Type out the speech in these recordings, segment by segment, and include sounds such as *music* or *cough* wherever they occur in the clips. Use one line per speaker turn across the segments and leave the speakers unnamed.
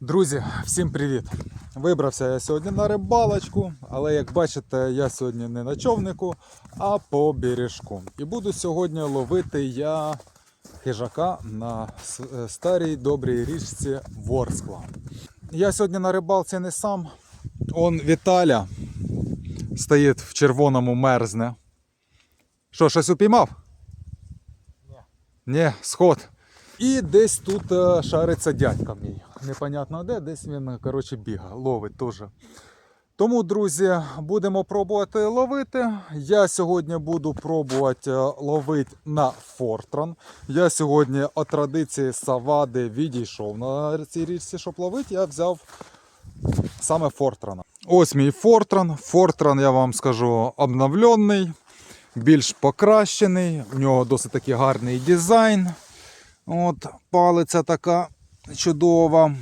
Друзі, всім привіт! Вибрався я сьогодні на рибалочку, але як бачите, я сьогодні не на човнику, а по бережку. І буду сьогодні ловити я хижака на е, старій добрій річці Ворскла. Я сьогодні на рибалці не сам. Он Віталя стоїть в червоному мерзне. Що, щось упіймав? Ні, сход. І десь тут е, шариться дядька мій. Непонятно де, десь він, коротше, бігає, ловить теж. Тому, друзі, будемо пробувати ловити. Я сьогодні буду пробувати е, ловити на Фортран. Я сьогодні от традиції Савади відійшов на цій річці, щоб ловити. Я взяв саме Фортрана. Ось мій Фортран. Фортран, я вам скажу, обновлений, більш покращений. У нього досить такий гарний дизайн. От, палиця така чудова.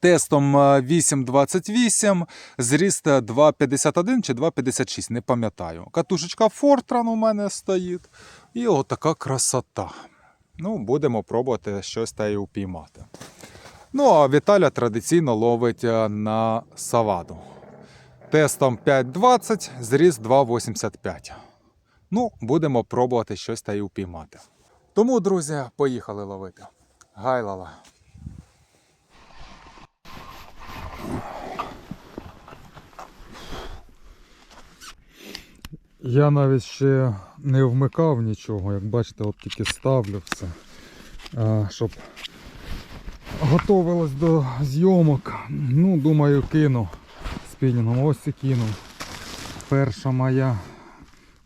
Тестом е, 8,28, зріст 2,51 чи 2,56, не пам'ятаю. Катушечка Фортран у мене стоїть. І отака красота. Ну, будемо пробувати щось та й упіймати. Ну, а Віталя традиційно ловить е, на саваду. Тестом 5,20, зріст 2,85. Ну, будемо пробувати щось та й упіймати. Тому, друзі, поїхали ловити. Гайлала. Я навіть ще не вмикав нічого, як бачите, от тільки ставлю все, щоб готувалось до зйомок. Ну, думаю, кину спінінгом. Ось і кину. Перша моя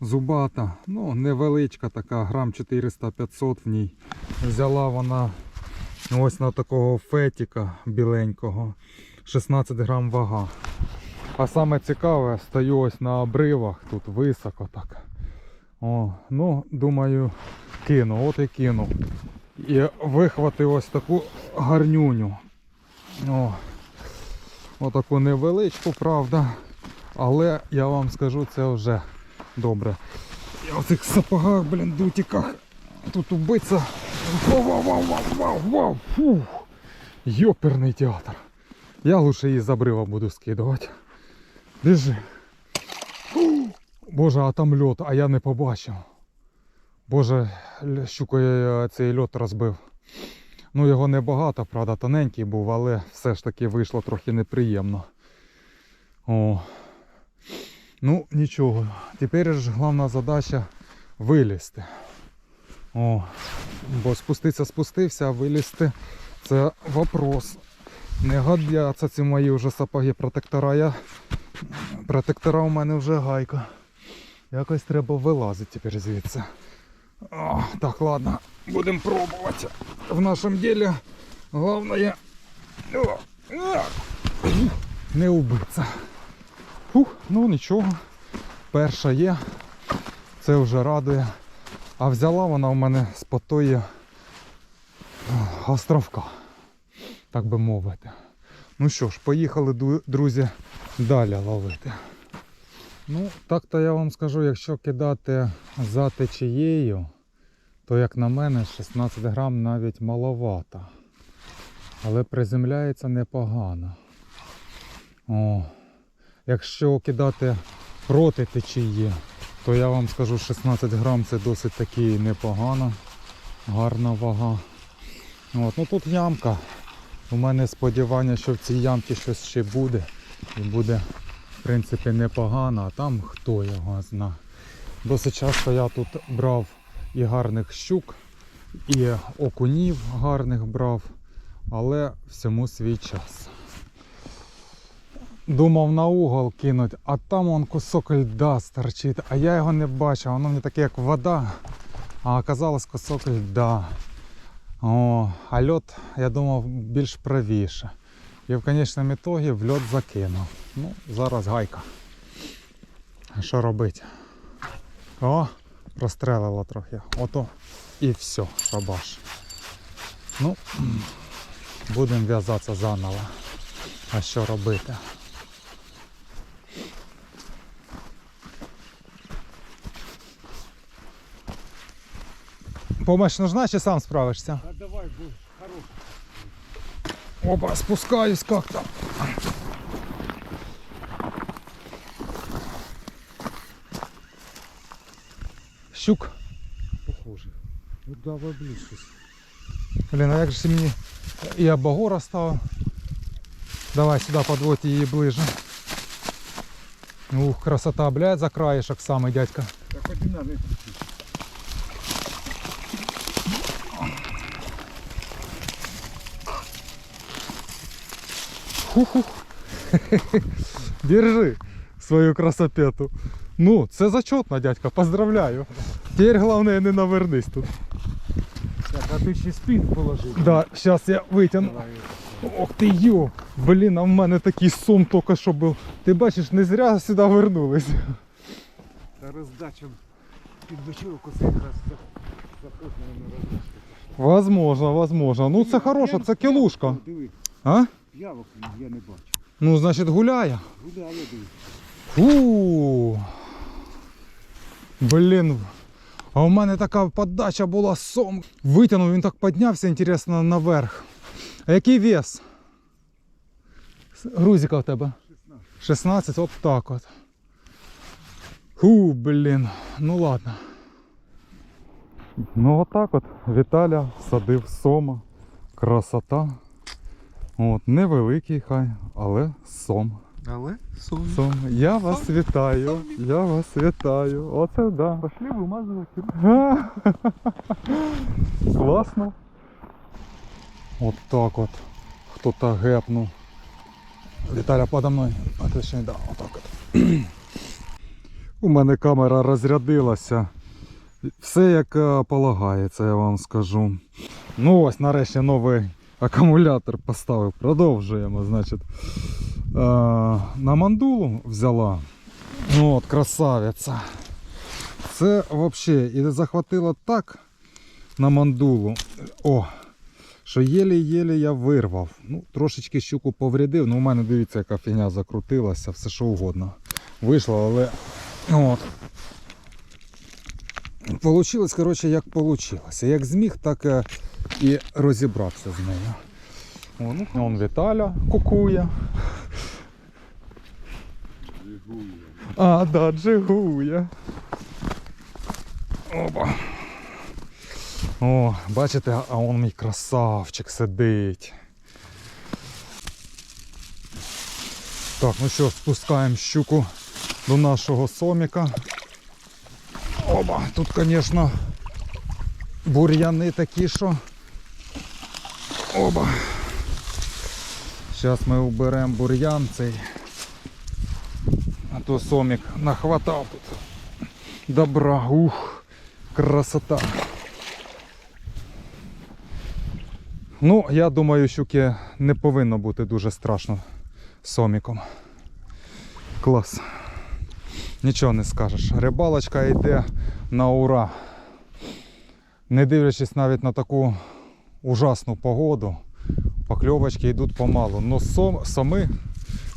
зубата, ну невеличка така, грам 400-500 в ній. Взяла вона ось на такого фетіка біленького, 16 грам вага. А саме цікаве, стою ось на обривах, тут високо так. О, ну, думаю, кину, от і кину. І вихватив ось таку гарнюню. О, отаку невеличку, правда. Але я вам скажу, це вже добре. Я в цих сапогах, блін, дутіках. Тут убиться. Вау, вау, вау, вау, вау, вау. Фух. Йоперний театр. Я лучше її з обрива буду скидувати. Біжи. Боже, а там льот, а я не побачив. Боже, щукою я цей льот розбив. Ну його небагато, правда, тоненький був, але все ж таки вийшло трохи неприємно. О. Ну, нічого. Тепер ж головна задача вилізти. О, бо спуститися спустився, а вилізти це вопрос. Не годяться ці мої вже сапоги протектора. Я... Протектора у мене вже гайка. Якось треба вилазити тепер звідси. О, так, ладно, будемо пробувати. В нашому ділі головне не убитися. Фух, ну нічого. Перша є. Це вже радує. А взяла вона в мене з потої о, островка, так би мовити. Ну що ж, поїхали, друзі, далі ловити. Ну, так-то я вам скажу, якщо кидати за течією, то як на мене 16 грам навіть маловато. Але приземляється непогано. О, якщо кидати проти течії, то я вам скажу 16 грам це досить таки непогано. Гарна вага. От, ну тут ямка. У мене сподівання, що в цій ямці щось ще буде. І буде, в принципі, непогано, а там хто його зна. Досить часто я тут брав і гарних щук, і окунів гарних брав, але всьому свій час. Думав на угол кинуть, а там он кусок льда стерчить, а я його не бачив, воно мені таке як вода, а оказалось кусок льда. О, а льот, я думав, більш правіше. І в конечному ітогі в льот закинув. Ну, зараз гайка. Що робити? О, прострелило трохи. Ото і все, шабаш. Ну, *clears throat* будемо в'язатися заново. А що робити? Помощь нужна чи сам справишся?
А давай, будь хороший.
Опа, спускаюсь как-то. Щук.
Похоже. Ну давай ближче.
Блін, а як же мені і обогора став. Давай сюди подводь її ближе. Ух, красота, блядь, за краєшок самий дядька.
Так один
Ху-ху. *laughs* Держи свою красопету. Ну, це зачетно, дядька, поздравляю. Теперь головне не навернись тут.
Так, а ти ще спін положив.
Да, зараз я витягну. Ох ти йо! Блін, а в мене такий сон тільки що був. Ти бачиш, не зря сюди вернулись.
Та роздача під вечірку це якраз за- на роздачу.
Возможно, возможно. Ну це хороша, це кілушка. А?
П'явок я не бачу.
Ну, значить, гуляє.
Гуляє.
Фу. Блін. А у мене така подача була сом. Витягнув, він так піднявся, інтересно, наверх. А який вес? Грузика в тебе? 16, от так от. Фу, блін. Ну ладно. Ну отак от Віталя садив сома. Красота. От, невеликий хай, але сом.
Але сон.
Сом. Я вас вітаю. Я вас вітаю. Оце да.
Пошли вимазувати. *laughs*
Класно. От так от. Хто-то гепнув. Віталя подо мною. А точніше, да, отак от. *clears throat* У мене камера розрядилася. Все як е, полагається, я вам скажу. Ну ось нарешті новий акумулятор поставив. Продовжуємо, значить. Е, на мандулу взяла. Ну от, красавиця. Це взагалі і захватило так на мандулу. О, що єлі-єлі я вирвав. Ну, трошечки щуку поврядив, ну у мене дивіться, яка фігня закрутилася, все що угодно. Вийшло, але от. Получилось, коротше, як получилося. Як зміг, так е, і розібрався з нею. Ну, Вон Віталя кукує. А, да, джигує. Опа. О, бачите, а он мій красавчик сидить. Так, ну що, спускаємо щуку до нашого соміка. Оба, тут, звісно, бур'яни такі, що. Оба. Зараз ми уберемо бур'ян цей. А то сомік нахватав тут. Добра, ух, красота. Ну, я думаю, щуки не повинно бути дуже страшно соміком. Клас. Нічого не скажеш. Рибалочка йде на ура. Не дивлячись навіть на таку ужасну погоду, покльовочки йдуть помалу. Но сом, соми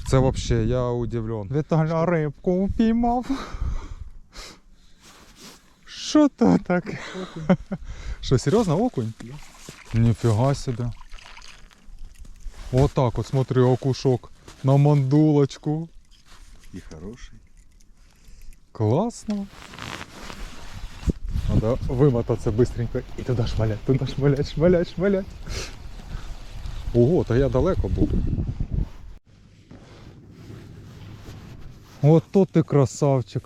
це взагалі я удивлен. Віталя рибку упіймав. Що то таке? Що, серйозно, окунь? Ніфіга себе. Отак от, смотри, окушок на мандулочку.
І хороший.
Класно. Надо вимотатися быстренько і туди шмалять, туди шмалять, шмалять, шмалять. Ого, то я далеко був. Ото ти красавчик.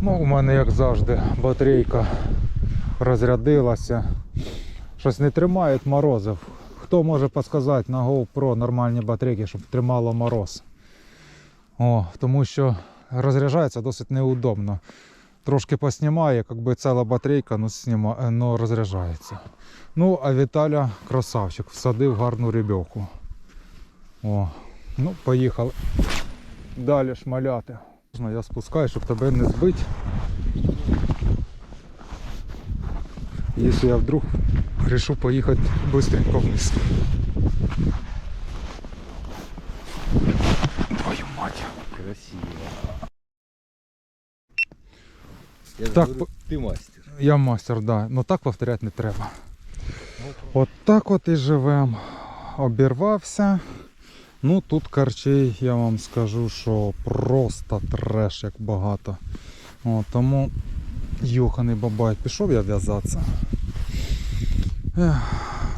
Ну, у мене, як завжди, батарейка розрядилася. Щось не тримає морозив. Хто може підказати на GoPro нормальні батарейки, щоб тримало мороз? О, тому що розряджається досить неудобно. Трошки поснімає, якби ціла батарейка, ну, сніма, ну розряджається. Ну, а Віталя красавчик, всадив гарну рибьовку. О, ну, поїхали. Далі шмаляти. Я спускаю, щоб тебе не збити. Якщо я вдруг решу поїхати швидко вниз.
Я
Так,
говорю, ти мастер.
Я мастер, да. Но так повторяти не треба.
Ну,
От так от і живем. Обірвався. Ну тут карчей, я вам скажу, що просто треш як багато. О, тому йоханий бабай, пішов я в'язатися.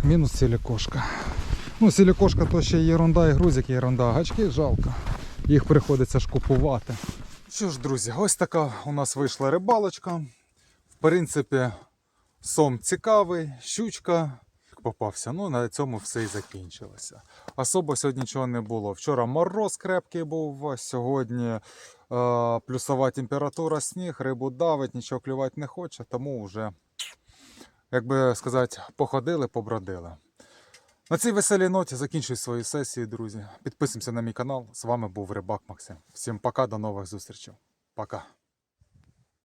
Мінус сілікошка. Ну, сілікошка то ще єрунда і грузик єрунда, гачки жалко. Їх приходиться ж купувати. Що ж, друзі, ось така у нас вийшла рибалочка. В принципі, сом цікавий, щучка попався. Ну, на цьому все і закінчилося. Особо сьогодні нічого не було. Вчора мороз крепкий був, сьогодні е, плюсова температура, сніг, рибу давить, нічого клювати не хоче, тому вже, як би сказати, походили, побродили. На цій веселій ноті закінчую свою сесію, друзі. Підписуємося на мій канал. З вами був Рибак Максим. Всім пока, до нових зустрічей. Пока.